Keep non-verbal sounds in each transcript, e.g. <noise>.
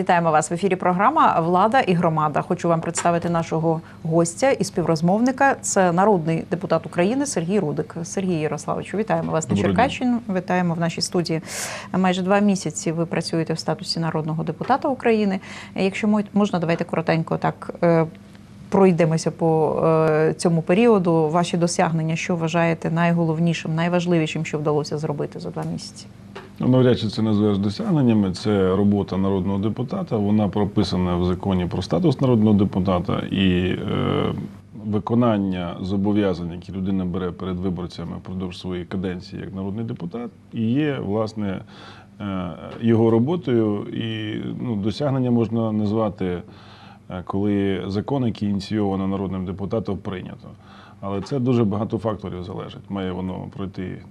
Вітаємо вас в ефірі. Програма Влада і громада. Хочу вам представити нашого гостя і співрозмовника. Це народний депутат України Сергій Рудик. Сергій Ярославовичу, вітаємо вас на Черкащині. Вітаємо в нашій студії. Майже два місяці ви працюєте в статусі народного депутата України. Якщо мо- можна, давайте коротенько так. е, Пройдемося по е, цьому періоду. Ваші досягнення, що вважаєте найголовнішим, найважливішим, що вдалося зробити за два місяці? Ну, навряд чи це називаєш досягненнями. Це робота народного депутата. Вона прописана в законі про статус народного депутата і е, виконання зобов'язань, які людина бере перед виборцями впродовж своєї каденції як народний депутат, і є власне е, його роботою. І ну, досягнення можна назвати, е, коли закон, який ініційовано народним депутатом, прийнято. Але це дуже багато факторів залежить. Має воно пройти е,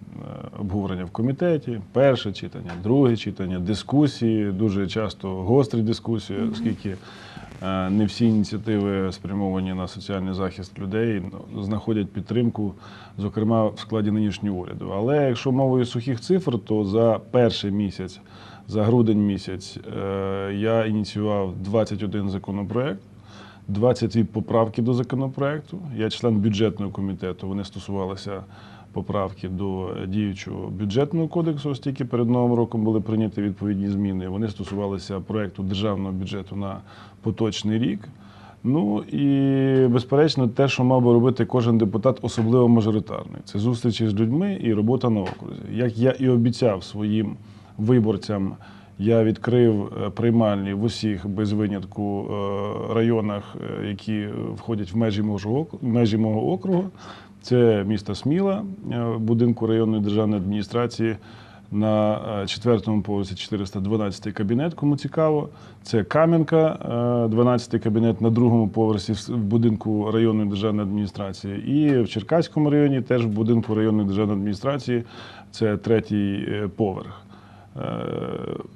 обговорення в комітеті, перше читання, друге читання, дискусії, дуже часто гострі дискусії, оскільки е, не всі ініціативи спрямовані на соціальний захист людей, ну, знаходять підтримку, зокрема в складі нинішнього уряду. Але якщо мовою сухих цифр, то за перший місяць, за грудень місяць, е, я ініціював 21 законопроект. 22 поправки до законопроекту. Я член бюджетного комітету. Вони стосувалися поправки до діючого бюджетного кодексу, оскільки перед новим роком були прийняті відповідні зміни. Вони стосувалися проекту державного бюджету на поточний рік. Ну і безперечно, те, що мав би робити кожен депутат, особливо мажоритарний, це зустрічі з людьми і робота на окрузі. Як я і обіцяв своїм виборцям. Я відкрив е, приймальні в усіх без винятку е, районах, е, які входять в межі мого межі мого округу. Це місто Сміла, будинку районної державної адміністрації на четвертому поверсі 412 кабінет, кому цікаво. Це Кам'янка, е, 12 кабінет на другому поверсі в будинку районної державної адміністрації. І в Черкаському районі теж в будинку районної державної адміністрації це третій поверх. Е,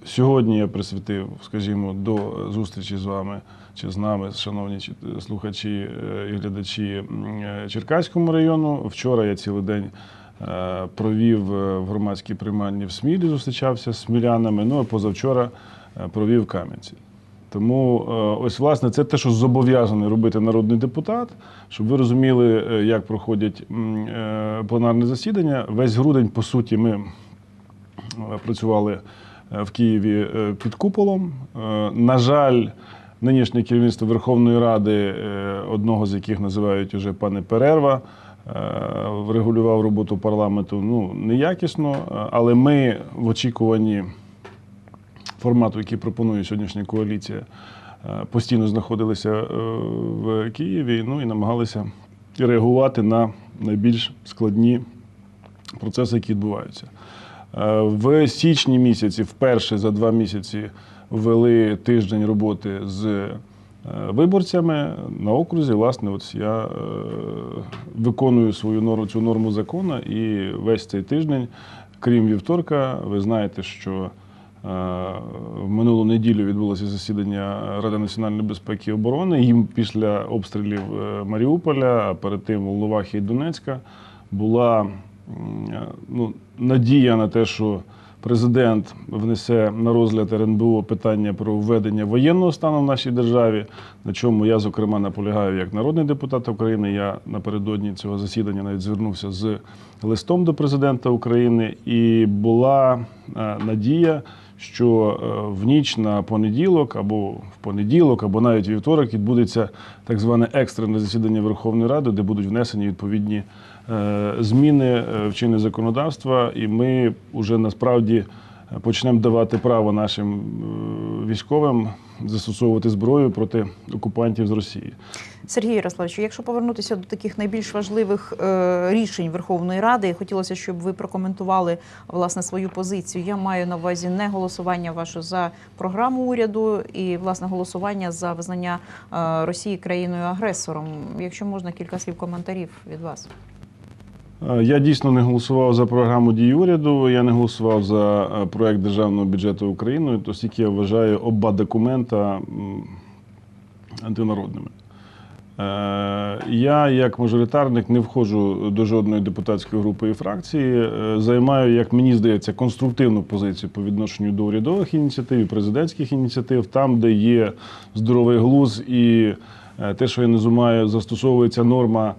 Сьогодні я присвятив, скажімо, до зустрічі з вами чи з нами, шановні слухачі е, і глядачі е, Черкаському району. Вчора я цілий день е, провів е, в громадській приймальні в Смілі, зустрічався з смілянами. Ну а позавчора е, провів в Кам'янці. Тому е, ось власне це те, що зобов'язаний робити народний депутат, щоб ви розуміли, е, як проходять е, пленарне засідання. Весь грудень, по суті, ми е, працювали е, в Києві е, під куполом. Е, На жаль, нинішнє керівництво Верховної Ради, е, одного з яких називають уже пане Перерва, е, врегулював роботу парламенту ну, неякісно, е, але ми в очікуванні формату, який пропонує сьогоднішня коаліція, е, постійно знаходилися е, в Києві ну, і намагалися реагувати на найбільш складні процеси, які відбуваються. Е, В січні місяці, вперше за два місяці, ввели тиждень роботи з е, виборцями на окрузі. Власне, от я е, виконую свою норму, цю норму закону, і весь цей тиждень, крім вівторка, ви знаєте, що в минулу неділю відбулося засідання Ради національної безпеки і оборони. Їм після обстрілів Маріуполя, а перед тим Волновахи і Донецька, була ну, надія на те, що президент внесе на розгляд РНБО питання про введення воєнного стану в нашій державі, на чому я, зокрема, наполягаю як народний депутат України. Я напередодні цього засідання навіть звернувся з листом до президента України, і була е, надія. Що е, в ніч на понеділок або в понеділок, або навіть вівторок відбудеться так зване екстрене засідання Верховної Ради, де будуть внесені відповідні е, зміни е, в чинне законодавства, і ми вже насправді почнемо давати право нашим е, військовим застосовувати зброю проти окупантів з Росії. Сергій Ярославович, якщо повернутися до таких найбільш важливих е, рішень Верховної Ради, хотілося, щоб ви прокоментували власне свою позицію. Я маю на увазі не голосування ваше за програму уряду і власне голосування за визнання е, Росії країною агресором. Якщо можна, кілька слів коментарів від вас. Е, Я дійсно не голосував за програму дій уряду. Я не голосував за е, проект державного бюджету України, оскільки я вважаю оба документа антинародними. Я, як мажоритарник, не входжу до жодної депутатської групи і фракції. Е, Займаю, як мені здається, конструктивну позицію по відношенню до урядових ініціатив і президентських ініціатив, там, де є здоровий глуз і е, те, що я називаю, застосовується норма.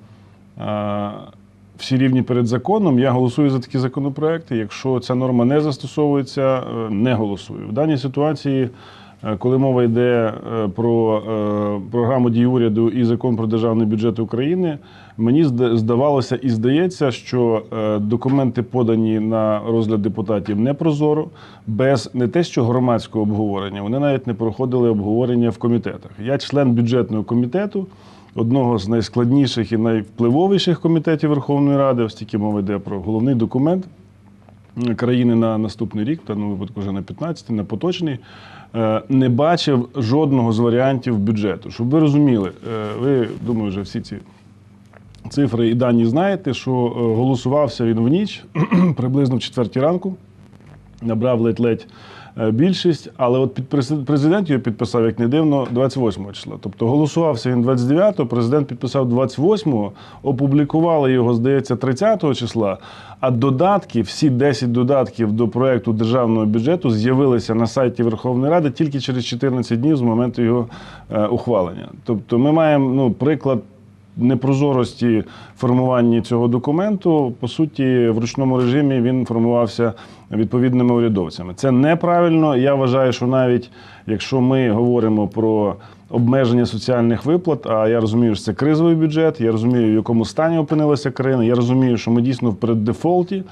Всі рівні перед законом. Я голосую за такі законопроекти. Якщо ця норма не застосовується, е, не голосую. В даній ситуації, е, коли мова йде е, про програму дій уряду і закон про державний бюджет України, мені здавалося і здається, що документи подані на розгляд депутатів не прозоро, без не те, що громадського обговорення, вони навіть не проходили обговорення в комітетах. Я член бюджетного комітету одного з найскладніших і найвпливовіших комітетів Верховної Ради, оскільки мова йде про головний документ країни на наступний рік, в даному випадку вже на 15-й, на поточний, е, не бачив жодного з варіантів бюджету. Щоб ви розуміли, е, ви думаю, вже всі ці цифри і дані знаєте, що е, голосувався він в ніч <clears throat> приблизно в четвертій ранку набрав ледь-ледь більшість, але от президент його підписав, як не дивно, 28 числа. Тобто голосувався він 29-го, президент підписав 28-го, опублікували його, здається, 30-го числа. А додатки, всі 10 додатків до проекту державного бюджету з'явилися на сайті Верховної Ради тільки через 14 днів з моменту його е, ухвалення. Тобто, ми маємо ну, приклад непрозорості формування цього документу. По суті, в ручному режимі він формувався відповідними урядовцями. Це неправильно. Я вважаю, що навіть якщо ми говоримо про обмеження соціальних виплат, а я розумію, що це кризовий бюджет, я розумію, в якому стані опинилася країна. Я розумію, що ми дійсно в переддефолті,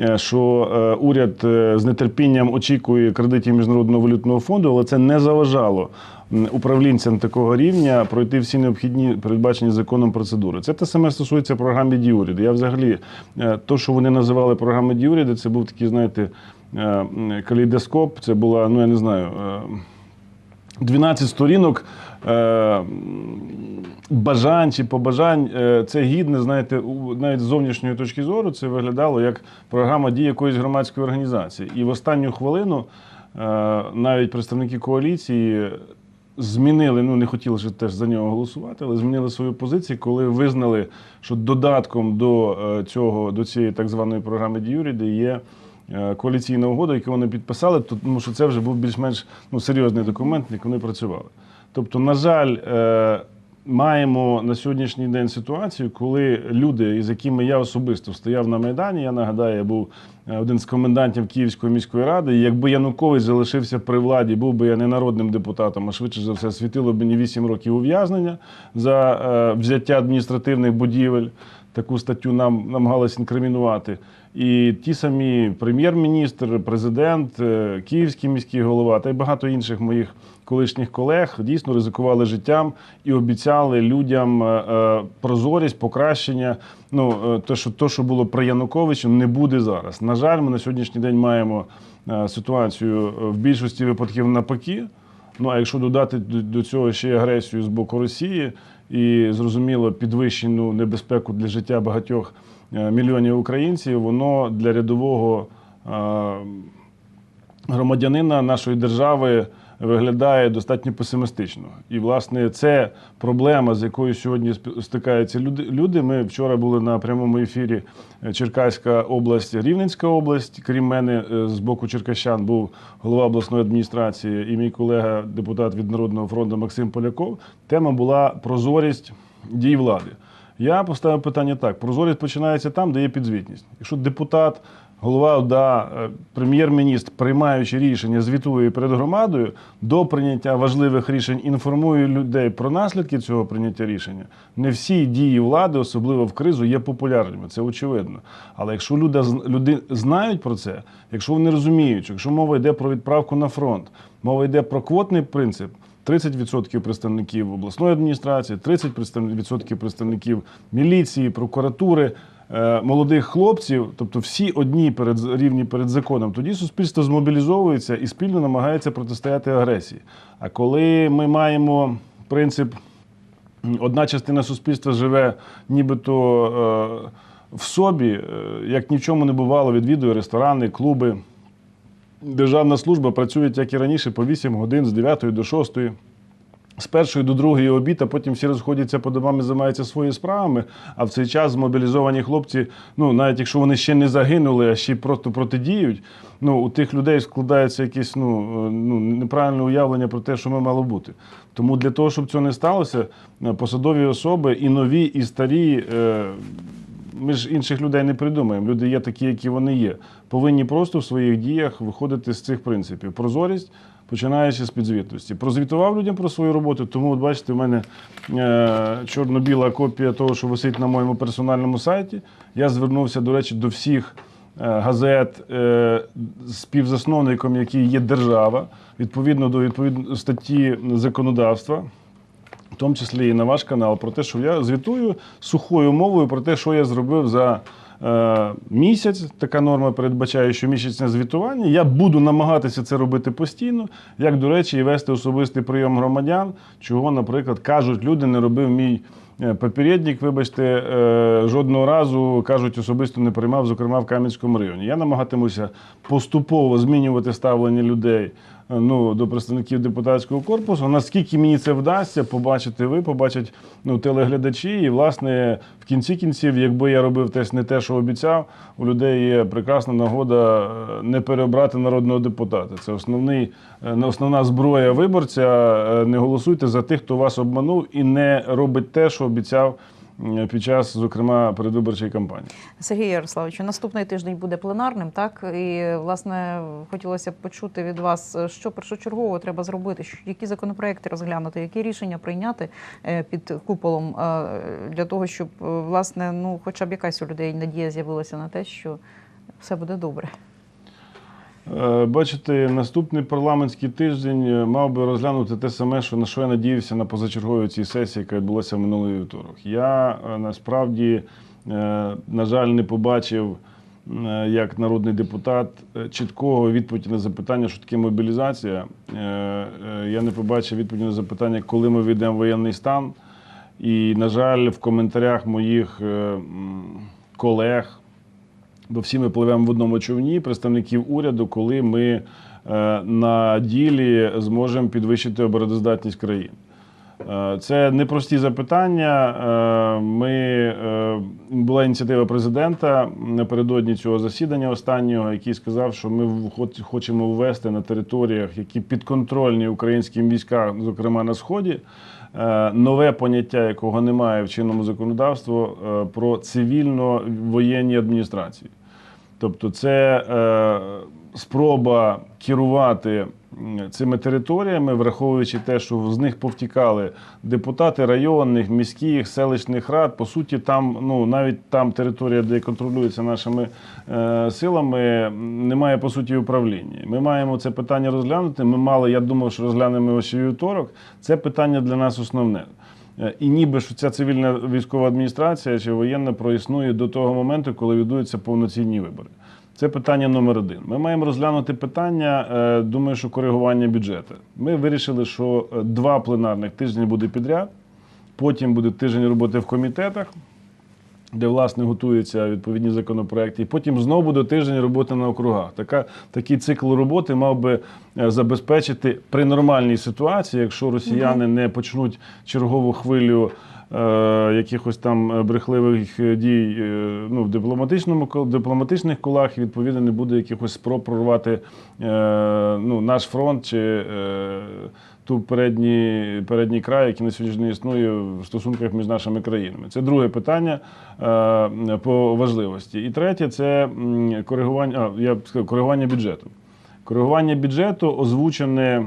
е, що е, уряд е, з нетерпінням очікує кредитів міжнародного валютного фонду, але це не заважало управлінцям такого рівня пройти всі необхідні передбачені законом процедури. Це те саме стосується програми дій. Я взагалі е, то, що вони називали програмою дій це був такий, знаєте, е, калейдоскоп. Це була, ну я не знаю. е, 12 сторінок е, бажань чи побажань. Це гідне, знаєте, навіть з зовнішньої точки зору це виглядало як програма дій якоїсь громадської організації. І в останню хвилину навіть представники коаліції змінили, ну не хотіли ж теж за нього голосувати, але змінили свою позицію, коли визнали, що додатком до е, цього, до цієї так званої програми Діюріди є. е, Коаліційна угода, яку вони підписали, тому що це вже був більш-менш ну, серйозний документ, як вони працювали. Тобто, на жаль, е, маємо на сьогоднішній день ситуацію, коли люди, із якими я особисто стояв на Майдані, я нагадаю, я був е, один з комендантів Київської міської ради. Якби Янукович залишився при владі, був би я не народним депутатом, а швидше за все світило б мені 8 років ув'язнення за е, взяття адміністративних будівель. Таку статтю нам намагалися інкримінувати. І ті самі прем'єр-міністр, президент, е, київський міський голова та й багато інших моїх колишніх колег дійсно ризикували життям і обіцяли людям е, е, прозорість, покращення. Ну те, що то, що було при Януковичу, не буде зараз. На жаль, ми на сьогоднішній день маємо ситуацію в більшості випадків навпаки. Ну а якщо додати до, цього ще агресію з боку Росії і зрозуміло підвищену небезпеку для життя багатьох мільйонів українців, воно для рядового е, громадянина нашої держави виглядає достатньо песимістично. І, власне, це проблема, з якою сьогодні стикаються люди. Ми вчора були на прямому ефірі е, Черкаська область, Рівненська область. Крім мене, е, з боку Черкащан був голова обласної адміністрації і мій колега, депутат від Народного фронту Максим Поляков. Тема була прозорість дій влади. Я поставив питання так: прозорість починається там, де є підзвітність. Якщо депутат, голова ОДА, е, прем'єр-міністр, приймаючи рішення, звітує перед громадою, до прийняття важливих рішень інформує людей про наслідки цього прийняття рішення. Не всі дії влади, особливо в кризу, є популярними. Це очевидно. Але якщо люди, люди знають про це, якщо вони розуміють, якщо мова йде про відправку на фронт, мова йде про квотний принцип. 30% представників обласної адміністрації, 30% представників міліції, прокуратури, е, молодих хлопців, тобто всі одні перед рівні перед законом. Тоді суспільство змобілізовується і спільно намагається протистояти агресії. А коли ми маємо принцип, одна частина суспільства живе нібито е, в собі, е, як ні в чому не бувало, відвідує ресторани, клуби. Державна служба працює, як і раніше, по 8 годин з 9 до 6. з першої до другої обід, а потім всі розходяться по домам і займаються своїми справами. А в цей час змобілізовані хлопці, ну навіть якщо вони ще не загинули, а ще просто протидіють. Ну у тих людей складається якесь ну, е, ну неправильне уявлення про те, що ми мало бути. Тому для того, щоб цього не сталося, посадові особи і нові, і старі. е, ми ж інших людей не придумаємо. Люди є такі, які вони є. Повинні просто в своїх діях виходити з цих принципів. Прозорість, починаючи з підзвітності. Прозвітував людям про свою роботу, тому, от бачите, в мене е, чорно-біла копія того, що висить на моєму персональному сайті. Я звернувся, до речі, до всіх е, газет е, співзасновником, який є держава, відповідно до відповідно статті законодавства в тому числі і на ваш канал, про те, що я звітую сухою мовою про те, що я зробив за е, місяць. Така норма передбачає щомісячне звітування. Я буду намагатися це робити постійно, як, до речі, і вести особистий прийом громадян, чого, наприклад, кажуть, люди не робив мій. е, Попередник, вибачте, е, жодного разу кажуть, особисто не приймав, зокрема в Кам'янському районі. Я намагатимуся поступово змінювати ставлення людей ну, до представників депутатського корпусу. Наскільки мені це вдасться, побачите ви, побачать ну, телеглядачі. І, власне, в кінці кінців, якби я робив теж не те, що обіцяв, у людей є прекрасна нагода е, не переобрати народного депутата. Це основний, е, основна зброя виборця. Е, Не голосуйте за тих, хто вас обманув, і не робить те, що обіцяв під час, зокрема, передвиборчої кампанії. Сергій Ярославовичу, наступний тиждень буде пленарним, так і власне хотілося б почути від вас, що першочергово треба зробити, які законопроекти розглянути, які рішення прийняти е, під куполом е, для того, щоб е, власне ну, хоча б якась у людей надія з'явилася на те, що все буде добре. Е, Бачите, наступний парламентський тиждень е, мав би розглянути те саме, що на що я надіявся на позачерговій цій сесії, яка відбулася минулий вівторок. Я е, насправді, на жаль, не побачив як народний депутат чіткого відповіді на запитання, що таке мобілізація. Я не побачив відповіді на запитання, коли ми війдемо воєнний стан. І, на жаль, в коментарях моїх колег, бо всі ми пливемо в одному човні представників уряду, коли ми е, на ділі зможемо підвищити обороноздатність країн. Е, Це непрості запитання. Е, Ми була ініціатива президента напередодні цього засідання останнього, який сказав, що ми хочемо ввести на територіях, які підконтрольні українським військам, зокрема на сході, нове поняття, якого немає в чинному законодавстві, про цивільно-воєнні адміністрації. Тобто, це е, спроба керувати цими територіями, враховуючи те, що з них повтікали депутати районних, міських, селищних рад. По суті, там, ну навіть там територія, де контролюється нашими е, силами, немає по суті управління. Ми маємо це питання розглянути. Ми мали, я думав, що розглянемо його ще вівторок. Це питання для нас основне. Е, І ніби що ця цивільна військова адміністрація чи воєнна проіснує до того моменту, коли відбудуться повноцінні вибори. Це питання номер один. Ми маємо розглянути питання, е, думаю, що коригування бюджету. Ми вирішили, що е, два пленарних тижні буде підряд, потім буде тиждень роботи в комітетах, де власне готуються відповідні законопроекти, і потім знову буде тиждень роботи на округах. Така, такий цикл роботи мав би е, забезпечити при нормальній ситуації, якщо росіяни не почнуть чергову хвилю. Е, Якихось там е, брехливих е, дій ну, в дипломатичному дипломатичних колах, відповідно не буде якихось спроб прорвати ну, наш фронт чи ту передній, передній край, який на сьогодні існує в стосунках між нашими країнами. Це друге питання по важливості. І третє це коригування, а, я б сказав, коригування бюджету. Коригування бюджету озвучене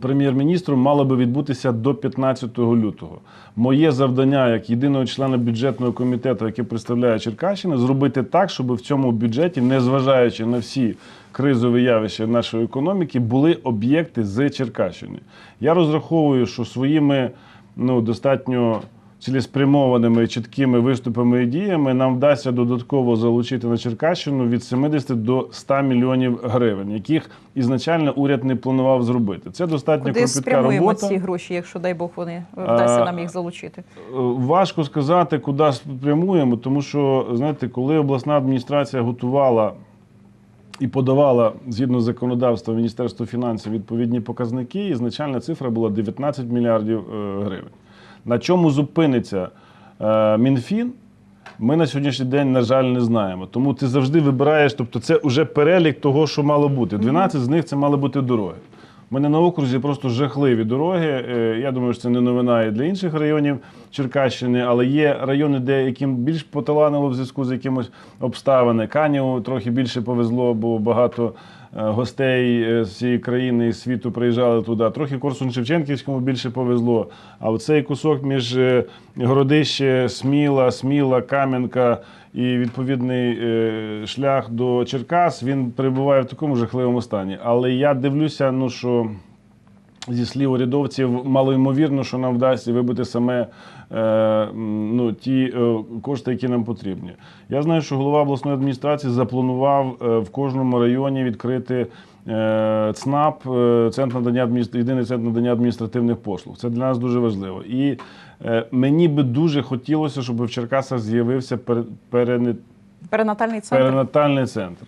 прем'єр-міністром мало би відбутися до 15 лютого. Моє завдання як єдиного члена бюджетного комітету, який представляє Черкащину, зробити так, щоб в цьому бюджеті, незважаючи на всі кризові явища нашої економіки, були об'єкти з Черкащини. Я розраховую, що своїми ну, достатньо цілеспрямованими чіткими виступами і діями нам вдасться додатково залучити на Черкащину від 70 до 100 мільйонів гривень, яких ізначально уряд не планував зробити. Це достатньо Куди кропітка спрямуємо робота. ці гроші, якщо дай Бог вони е, вдасться нам їх залучити? Е, Важко сказати, куди спрямуємо, тому що знаєте, коли обласна адміністрація готувала і подавала згідно з законодавством Міністерство фінансів відповідні показники, ізначальна цифра була 19 мільярдів е, гривень. На чому зупиниться е, Мінфін? Ми на сьогоднішній день, на жаль, не знаємо. Тому ти завжди вибираєш, тобто це вже перелік того, що мало бути. 12 з них це мали бути дороги. У мене на окрузі просто жахливі дороги. Е, Я думаю, що це не новина і для інших районів Черкащини, але є райони, де яким більш поталанило в зв'язку з якимось обставинами. Каніву трохи більше повезло, бо багато гостей е, з цієї країни і світу приїжджали туди. Трохи Корсун-Шевченківському більше повезло. А оцей кусок між е, Городище, Сміла, Сміла, Кам'янка і відповідний е, шлях до Черкас, він перебуває в такому жахливому стані. Але я дивлюся, ну що зі слів урядовців, малоймовірно, що нам вдасться вибити саме е, ну, ті е, кошти, які нам потрібні. Я знаю, що голова обласної адміністрації запланував е, в кожному районі відкрити е, ЦНАП, е, центр надання адміністр... єдиний центр надання адміністративних послуг. Це для нас дуже важливо. І е, мені би дуже хотілося, щоб в Черкасах з'явився пере... перене- Перинатальний центр. Перинатальний центр.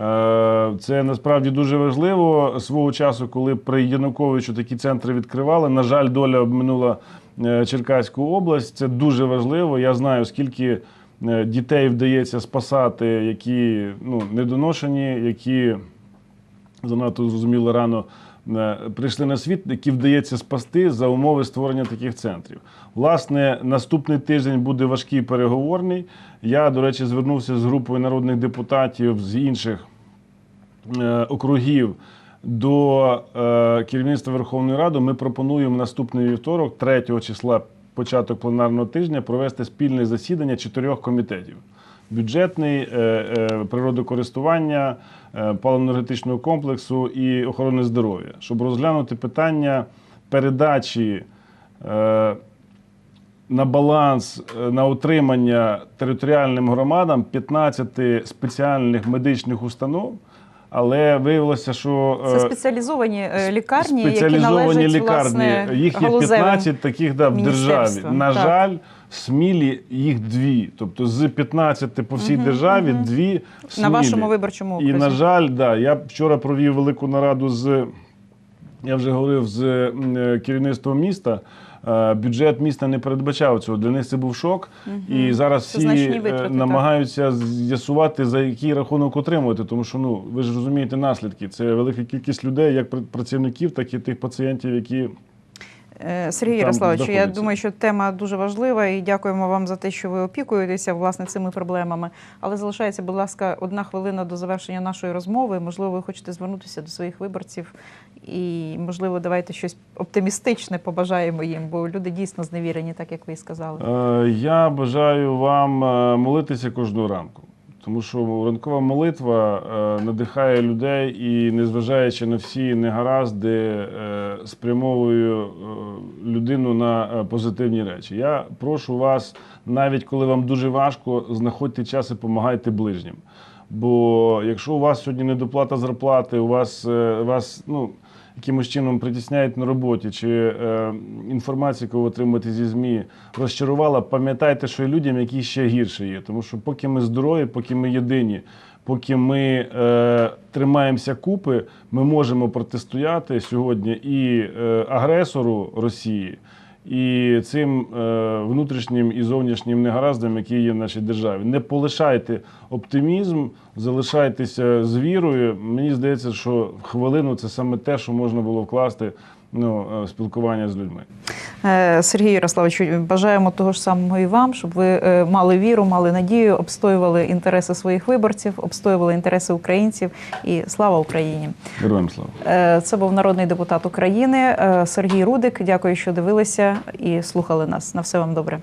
Е, Це насправді дуже важливо. Свого часу, коли при Януковичу такі центри відкривали, на жаль, доля обминула е, Черкаську область. Це дуже важливо. Я знаю, скільки е, дітей вдається спасати, які ну, недоношені, які занадто зрозуміло рано прийшли на світ, які вдається спасти за умови створення таких центрів. Власне, наступний тиждень буде важкий переговорний. Я, до речі, звернувся з групою народних депутатів з інших округів до е, керівництва Верховної Ради. Ми пропонуємо наступний вівторок, 3 числа, початок пленарного тижня, провести спільне засідання чотирьох комітетів: бюджетний, е, е, природокористування, е, паливно-енергетичного комплексу і охорони здоров'я, щоб розглянути питання передачі. е, на баланс е, на утримання територіальним громадам 15 спеціальних медичних установ, але виявилося, що Це е, спеціалізовані е, лікарні, які спеціалізовані належать лікарні. власне їх є галузевим 15 таких да, в державі. На Так. жаль, в Смілі їх дві. Тобто з 15 по всій державі дві в на вашому виборчому окрузі. І, на жаль, да, я вчора провів велику нараду з. Я вже говорив з е, керівництвом міста. Е, Бюджет міста не передбачав цього. Для них це був шок. І зараз Це всі е, витрати, так. намагаються з'ясувати, за який рахунок отримувати. Тому що ну ви ж розумієте наслідки. Це велика кількість людей, як пр- працівників, так і тих пацієнтів, які Сергій там Ярославович, я думаю, що тема дуже важлива і дякуємо вам за те, що ви опікуєтеся власне цими проблемами. Але залишається, будь ласка, одна хвилина до завершення нашої розмови. Можливо, ви хочете звернутися до своїх виборців, і можливо, давайте щось оптимістичне побажаємо їм, бо люди дійсно зневірені, так як ви і сказали. Е, Я бажаю вам е, молитися кожного ранку, тому що ранкова молитва е, надихає людей і, незважаючи на всі негаразди, е, спрямовує е, людину на позитивні речі. Я прошу вас, навіть коли вам дуже важко, знаходьте час і допомагайте ближнім. Бо якщо у вас сьогодні недоплата зарплати, у вас, е, вас ну, якимось чином притісняють на роботі, чи е, інформація, яку ви отримуєте зі ЗМІ, розчарувала, пам'ятайте, що людям, які ще гірше є. Тому що поки ми здорові, поки ми єдині, поки ми е, тримаємося купи, ми можемо протистояти сьогодні і е, агресору Росії. І цим е, внутрішнім і зовнішнім негараздам, які є в нашій державі, не полишайте оптимізм, залишайтеся з вірою. Мені здається, що в хвилину це саме те, що можна було вкласти ну, е, спілкування з людьми. Е, Сергій Ярославович, бажаємо того ж самого і вам, щоб ви е, мали віру, мали надію, обстоювали інтереси своїх виборців, обстоювали інтереси українців. І слава Україні! Героям слава! Це був народний депутат України Сергій Рудик. Дякую, що дивилися і слухали нас. На все вам добре.